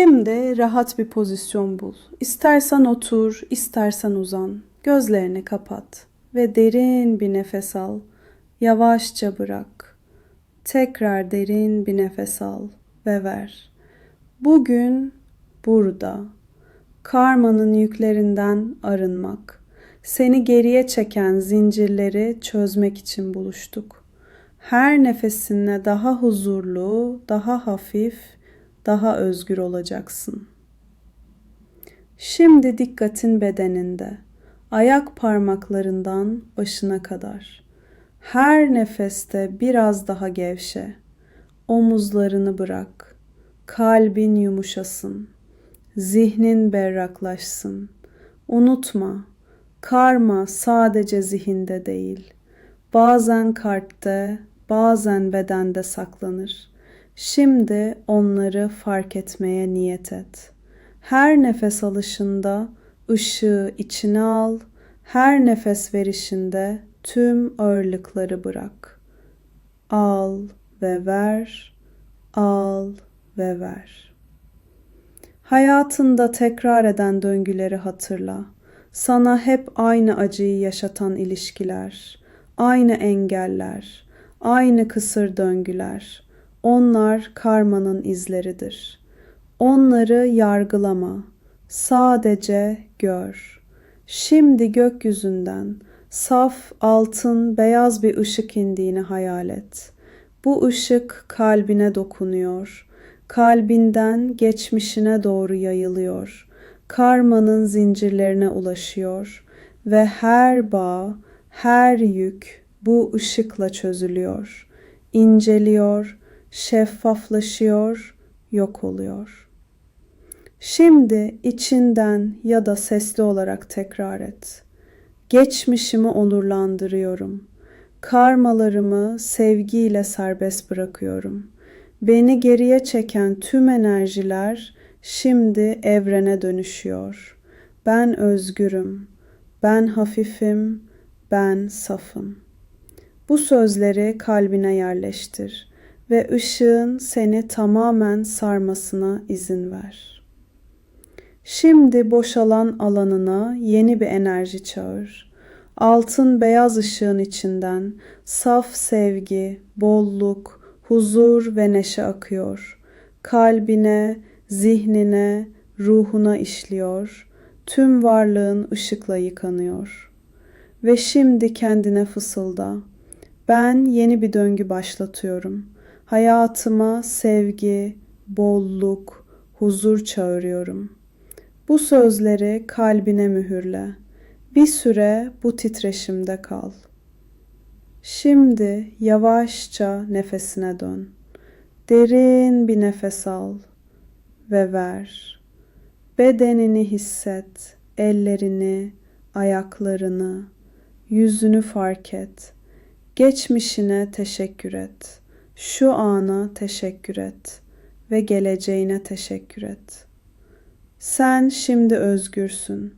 Şimdi rahat bir pozisyon bul. İstersen otur, istersen uzan. Gözlerini kapat ve derin bir nefes al. Yavaşça bırak. Tekrar derin bir nefes al ve ver. Bugün burada karmanın yüklerinden arınmak, seni geriye çeken zincirleri çözmek için buluştuk. Her nefesinle daha huzurlu, daha hafif, daha özgür olacaksın. Şimdi dikkatin bedeninde, ayak parmaklarından başına kadar. Her nefeste biraz daha gevşe. Omuzlarını bırak. Kalbin yumuşasın. Zihnin berraklaşsın. Unutma, karma sadece zihinde değil. Bazen kalpte, bazen bedende saklanır. Şimdi onları fark etmeye niyet et. Her nefes alışında ışığı içine al, her nefes verişinde tüm ağırlıkları bırak. Al ve ver, al ve ver. Hayatında tekrar eden döngüleri hatırla. Sana hep aynı acıyı yaşatan ilişkiler, aynı engeller, aynı kısır döngüler. Onlar karmanın izleridir. Onları yargılama. Sadece gör. Şimdi gökyüzünden saf altın beyaz bir ışık indiğini hayal et. Bu ışık kalbine dokunuyor. Kalbinden geçmişine doğru yayılıyor. Karmanın zincirlerine ulaşıyor ve her bağ, her yük bu ışıkla çözülüyor. İnceliyor, şeffaflaşıyor, yok oluyor. Şimdi içinden ya da sesli olarak tekrar et. Geçmişimi onurlandırıyorum. Karmalarımı sevgiyle serbest bırakıyorum. Beni geriye çeken tüm enerjiler şimdi evrene dönüşüyor. Ben özgürüm. Ben hafifim. Ben safım. Bu sözleri kalbine yerleştir ve ışığın seni tamamen sarmasına izin ver. Şimdi boşalan alanına yeni bir enerji çağır. Altın beyaz ışığın içinden saf sevgi, bolluk, huzur ve neşe akıyor. Kalbine, zihnine, ruhuna işliyor. Tüm varlığın ışıkla yıkanıyor. Ve şimdi kendine fısılda. Ben yeni bir döngü başlatıyorum. Hayatıma sevgi, bolluk, huzur çağırıyorum. Bu sözleri kalbine mühürle. Bir süre bu titreşimde kal. Şimdi yavaşça nefesine dön. Derin bir nefes al ve ver. Bedenini hisset, ellerini, ayaklarını, yüzünü fark et. Geçmişine teşekkür et. Şu ana teşekkür et ve geleceğine teşekkür et. Sen şimdi özgürsün.